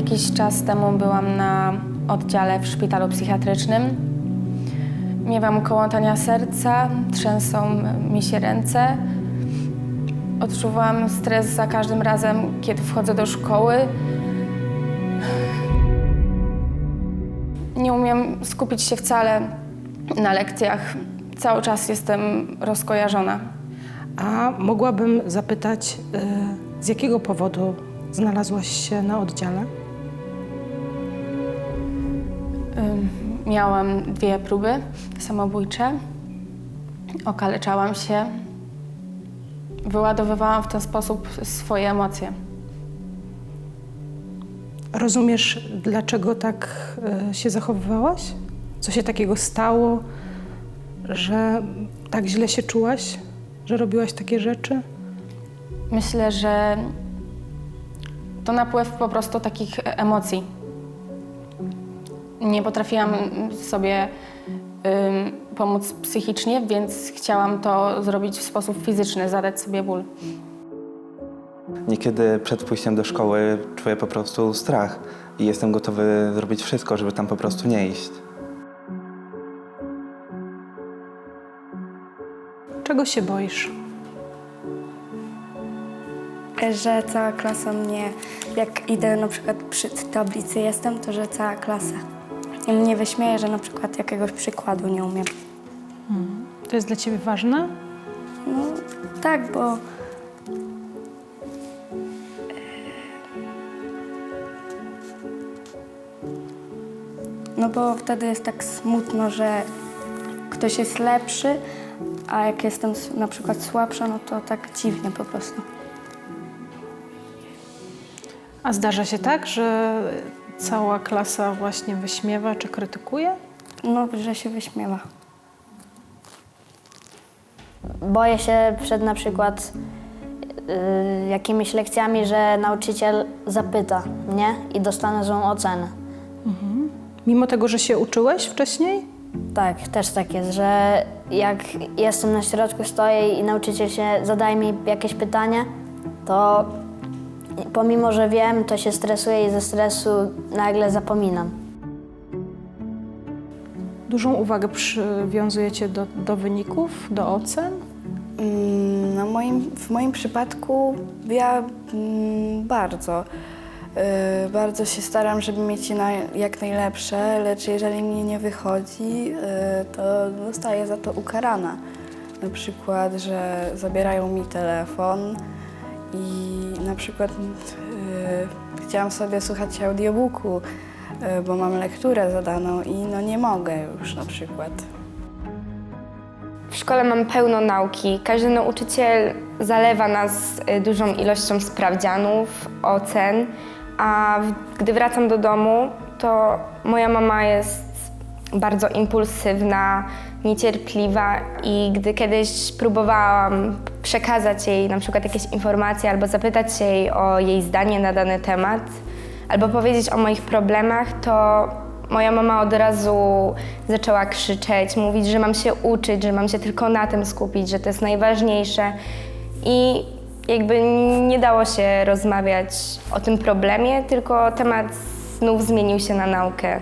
Jakiś czas temu byłam na oddziale w szpitalu psychiatrycznym. Miewam kołątania serca, trzęsą mi się ręce. Odczuwam stres za każdym razem, kiedy wchodzę do szkoły. Nie umiem skupić się wcale na lekcjach. Cały czas jestem rozkojarzona. A mogłabym zapytać, y, z jakiego powodu znalazłaś się na oddziale? Miałam dwie próby samobójcze. Okaleczałam się. Wyładowywałam w ten sposób swoje emocje. Rozumiesz, dlaczego tak y, się zachowywałaś? Co się takiego stało, że tak źle się czułaś, że robiłaś takie rzeczy? Myślę, że to napływ po prostu takich e- emocji. Nie potrafiłam sobie ym, pomóc psychicznie, więc chciałam to zrobić w sposób fizyczny, zadać sobie ból. Niekiedy przed pójściem do szkoły czuję po prostu strach i jestem gotowy zrobić wszystko, żeby tam po prostu nie iść. Czego się boisz? że cała klasa mnie, jak idę na przykład przy tablicy jestem, to że cała klasa i mnie wyśmieje, że na przykład jakiegoś przykładu nie umiem. To jest dla ciebie ważne? No tak, bo no bo wtedy jest tak smutno, że ktoś jest lepszy, a jak jestem na przykład słabsza, no to tak dziwnie po prostu. A zdarza się tak, że cała klasa właśnie wyśmiewa czy krytykuje? No, że się wyśmiewa. Boję się przed na przykład y, jakimiś lekcjami, że nauczyciel zapyta mnie i dostanę złą ocenę. Mimo tego, że się uczyłeś wcześniej? Tak, też tak jest, że jak jestem na środku, stoję i nauczyciel się zadaje mi jakieś pytanie, to pomimo, że wiem, to się stresuję i ze stresu nagle zapominam. Dużą uwagę przywiązujecie do, do wyników, do ocen? Mm, No moim, w moim przypadku ja mm, bardzo, y, bardzo się staram, żeby mieć je na, jak najlepsze, lecz jeżeli mnie nie wychodzi, y, to zostaję za to ukarana. Na przykład, że zabierają mi telefon i na przykład y, chciałam sobie słuchać audiobooku, y, bo mam lekturę zadaną i no nie mogę już na przykład. W szkole mam pełno nauki. Każdy nauczyciel zalewa nas y, dużą ilością sprawdzianów, ocen, a gdy wracam do domu, to moja mama jest bardzo impulsywna, niecierpliwa i gdy kiedyś próbowałam przekazać jej na przykład jakieś informacje albo zapytać jej o jej zdanie na dany temat, albo powiedzieć o moich problemach, to moja mama od razu zaczęła krzyczeć, mówić, że mam się uczyć, że mam się tylko na tym skupić, że to jest najważniejsze. I jakby nie dało się rozmawiać o tym problemie, tylko temat znów zmienił się na naukę.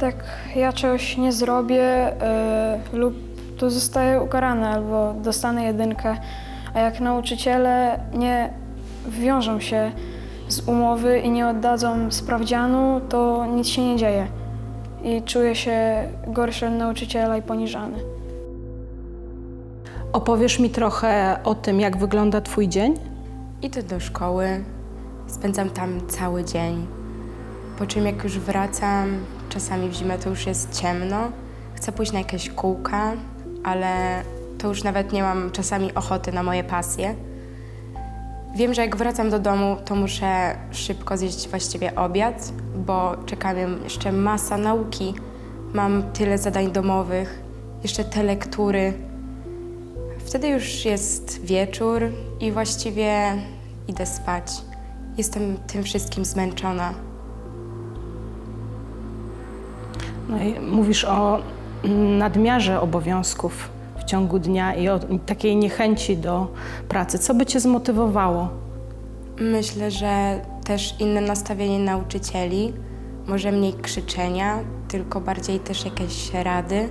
Tak, ja czegoś nie zrobię e, lub to zostaję ukarany albo dostanę jedynkę, a jak nauczyciele nie wiążą się z umowy i nie oddadzą sprawdzianu, to nic się nie dzieje i czuję się gorszy od nauczyciela i poniżany. Opowiesz mi trochę o tym, jak wygląda Twój dzień? Idę do szkoły, spędzam tam cały dzień. Po czym jak już wracam, czasami w zimę to już jest ciemno, chcę pójść na jakieś kółka, ale to już nawet nie mam czasami ochoty na moje pasje. Wiem, że jak wracam do domu, to muszę szybko zjeść właściwie obiad, bo czeka mnie jeszcze masa nauki. Mam tyle zadań domowych, jeszcze te lektury. Wtedy już jest wieczór i właściwie idę spać. Jestem tym wszystkim zmęczona. Mówisz o nadmiarze obowiązków w ciągu dnia i o takiej niechęci do pracy. Co by cię zmotywowało? Myślę, że też inne nastawienie nauczycieli, może mniej krzyczenia, tylko bardziej też jakieś rady.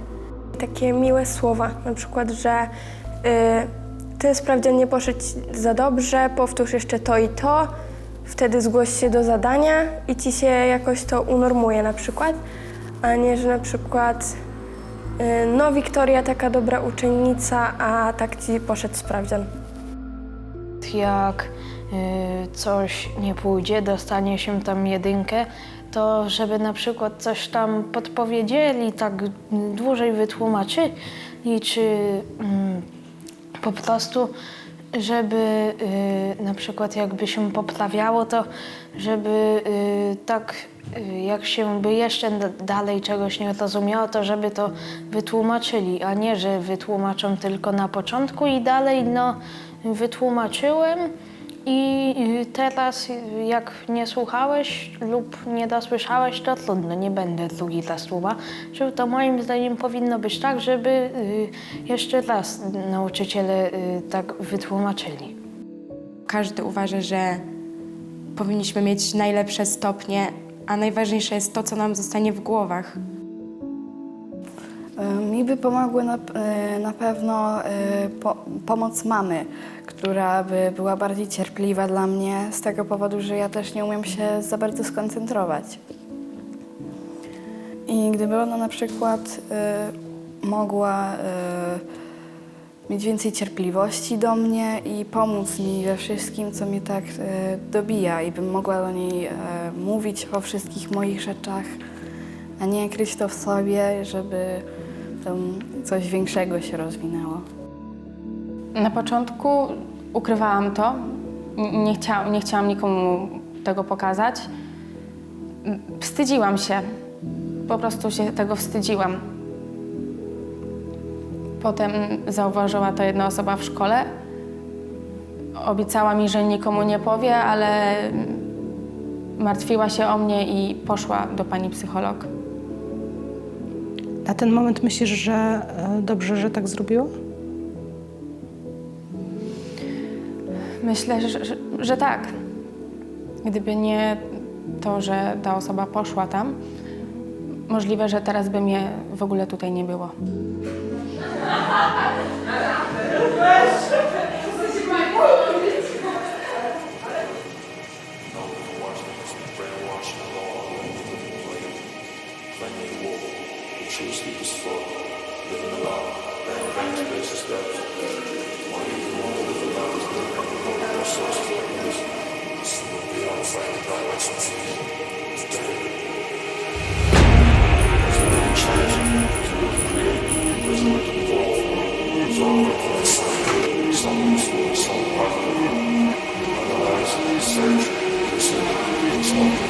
takie miłe słowa, na przykład, że y, ten sprawdzian nie poszedł za dobrze, powtórz jeszcze to i to, wtedy zgłoś się do zadania i ci się jakoś to unormuje na przykład, a nie, że na przykład y, no Wiktoria taka dobra uczennica, a tak ci poszedł sprawdzian. Jak y, coś nie pójdzie, dostanie się tam jedynkę, to żeby na przykład coś tam podpowiedzieli, tak dłużej wytłumaczyli, czy mm, po prostu, żeby y, na przykład jakby się poprawiało, to żeby tak jak się by jeszcze dalej czegoś nie rozumiało, to żeby to wytłumaczyli, a nie, że wytłumaczą tylko na początku i dalej no wytłumaczyłem i y, teraz y, jak nie słuchałeś lub nie dosłyszałeś, to trudno, nie będę drugi raz tłumaczył. To moim zdaniem powinno być tak, żeby y, jeszcze raz nauczyciele y, tak wytłumaczyli. Każdy uważa, że powinniśmy mieć najlepsze stopnie, a najważniejsze jest to, co nam zostanie w głowach. Y, Mi by pomogły na, y, na pewno y, po, pomoc mamy, która by była bardziej cierpliwa dla mnie z tego powodu, że ja też nie umiem się za bardzo skoncentrować. I gdyby ona na przykład mogła mieć więcej cierpliwości do mnie i pomóc mi we wszystkim, co mnie tak y, dobija i bym mogła do niej y, mówić o wszystkich moich rzeczach, a nie kryć to w sobie, żeby tam coś większego się rozwinęło. Na początku ukrywałam to, nie, chcia, nie chciałam nikomu tego pokazać. Wstydziłam się, po prostu się tego wstydziłam. Potem zauważyła to jedna osoba w szkole. Obiecała mi, że nikomu nie powie, ale martwiła się o mnie i poszła do pani psycholog. Na ten moment myślisz, że e, dobrze, że tak zrobiła? Myślę, że, że, że tak. Gdyby nie to, że ta osoba poszła tam, możliwe, że teraz by mnie w ogóle tutaj nie było. Ha ha ha! research, research, research.